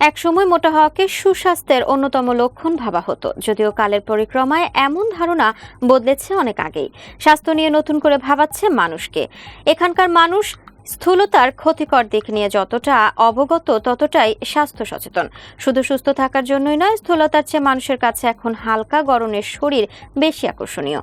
একসময় মোটা হওয়াকে সুস্বাস্থ্যের অন্যতম লক্ষণ ভাবা হতো, যদিও কালের পরিক্রমায় এমন ধারণা বদলেছে অনেক আগেই। স্বাস্থ্য নিয়ে নতুন করে ভাবাচ্ছে মানুষকে। এখানকার মানুষ স্থূলতার ক্ষতিকর দিক নিয়ে যতটা অবগত, ততটাই স্বাস্থ্য সচেতন। শুধু সুস্থ থাকার জন্যই নয়, স্থূলতার চেয়ে মানুষের কাছে এখন হালকা গরনের শরীর বেশি আকর্ষণীয়।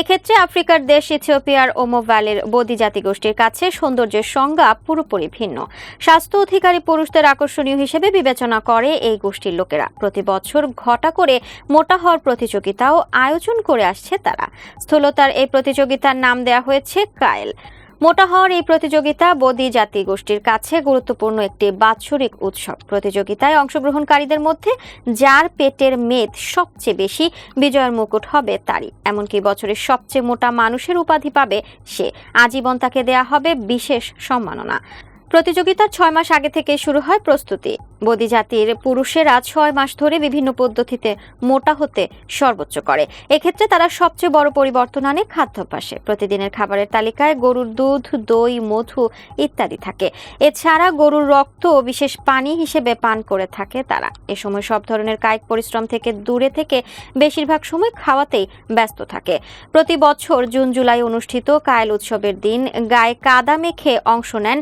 এক্ষেত্রে আফ্রিকার দেশ ইথিওপিয়ার ওমো ভ্যালির বদি জাতিগোষ্ঠীর কাছে সৌন্দর্যের সংজ্ঞা পুরোপুরি ভিন্ন। স্বাস্থ্য অধিকারী পুরুষদের আকর্ষণীয় হিসেবে বিবেচনা করে এই গোষ্ঠীর লোকেরা। প্রতি বছর ঘটা করে মোটা হওয়ার প্রতিযোগিতাও আয়োজন করে আসছে তারা। স্থূলতার এই প্রতিযোগিতার নাম দেয়া হয়েছে কায়েল। মোটা হওয়ার এই প্রতিযোগিতা বদি জাতি গোষ্ঠীর কাছে গুরুত্বপূর্ণ একটি বাৎসরিক উৎসব। প্রতিযোগিতায় অংশগ্রহণকারীদের মধ্যে যার পেটের মেদ সবচেয়ে বেশি বিজয়ের মুকুট হবে তারই। এমনকি বছরের সবচেয়ে মোটা মানুষের উপাধি পাবে সে। আজীবন তাকে দেয়া হবে বিশেষ সম্মাননা। প্রতিযোগিতার ছয় মাস আগে থেকে শুরু হয় প্রস্তুতি। বদি জাতির পুরুষেরা ছয় মাস ধরে বিভিন্ন পদ্ধতিতে মোটা হতে সর্বোচ্চ করে। এক্ষেত্রে তারা সবচেয়ে বড় পরিবর্তন আনে খাদ্যাভ্যাসে। প্রতিদিনের খাবারের তালিকায় গরুর দুধ, দই, মধু ইত্যাদি থাকে। এছাড়া গরুর রক্ত ও বিশেষ পানি হিসেবে পান করে থাকে তারা। এ সময় সব ধরনের কায়িক পরিশ্রম থেকে দূরে থেকে বেশিরভাগ সময় খাওয়াতেই ব্যস্ত থাকে। প্রতি বছর জুন জুলাই অনুষ্ঠিত কায়েল উৎসবের দিন গায়ে কাদা মেখে অংশ নেন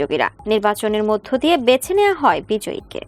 প্রতিযোগীরা নির্বাচনের মধ্য দিয়ে বেছে নেওয়া হয় বিজয়ীকে।